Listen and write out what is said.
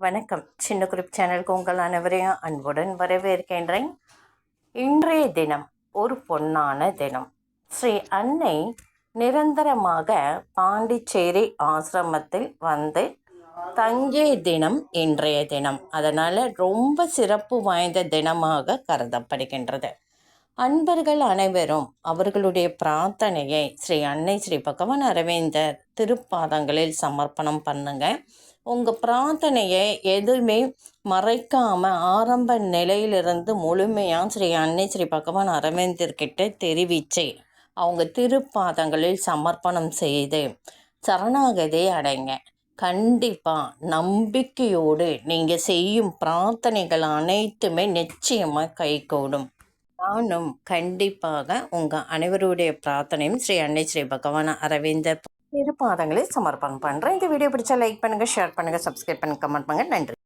வணக்கம். சின்ன குரூப் சேனலுக்கு உங்கள் அனைவரையும் அன்புடன் வரவேற்கின்றேன். இன்றைய தினம் ஒரு பொன்னான தினம். ஸ்ரீ அன்னை நிரந்தரமாக பாண்டிச்சேரி ஆசிரமத்தில் வந்து தங்கிய தினம் இன்றைய தினம். அதனால் ரொம்ப சிறப்பு வாய்ந்த தினமாக கருதப்படுகின்றது. அன்பர்கள் அனைவரும் அவர்களுடைய பிரார்த்தனையை ஸ்ரீ அன்னை ஸ்ரீ பகவான் அரவிந்தர் திருப்பாதங்களில் சமர்ப்பணம் பண்ணுங்க. உங்கள் பிரார்த்தனையை எதுவுமே மறைக்காமல் ஆரம்ப நிலையிலிருந்து முழுமையாக ஸ்ரீ அன்னை ஸ்ரீ பகவான் அரவிந்தர்கிட்ட தெரிவித்து அவங்க திருப்பாதங்களில் சமர்ப்பணம் செய்து சரணாகதி அடைங்க. கண்டிப்பாக நம்பிக்கையோடு நீங்கள் செய்யும் பிரார்த்தனைகள் அனைத்துமே நிச்சயமாக கைகூடும். நானும் கண்டிப்பாக உங்கள் அனைவருடைய பிரார்த்தனையும் ஸ்ரீ அன்னை ஸ்ரீ பகவான் அரவிந்தர் இரு பாதங்களை சமர்ப்பணம் பண்ணுறேன் இந்த வீடியோ பிடிச்சா லைக் பண்ணுங்கள் ஷேர் பண்ணுங்கள் சப்ஸ்கிரைப் பண்ணுங்கள் கமெண்ட் பண்ணுங்கள் நன்றி.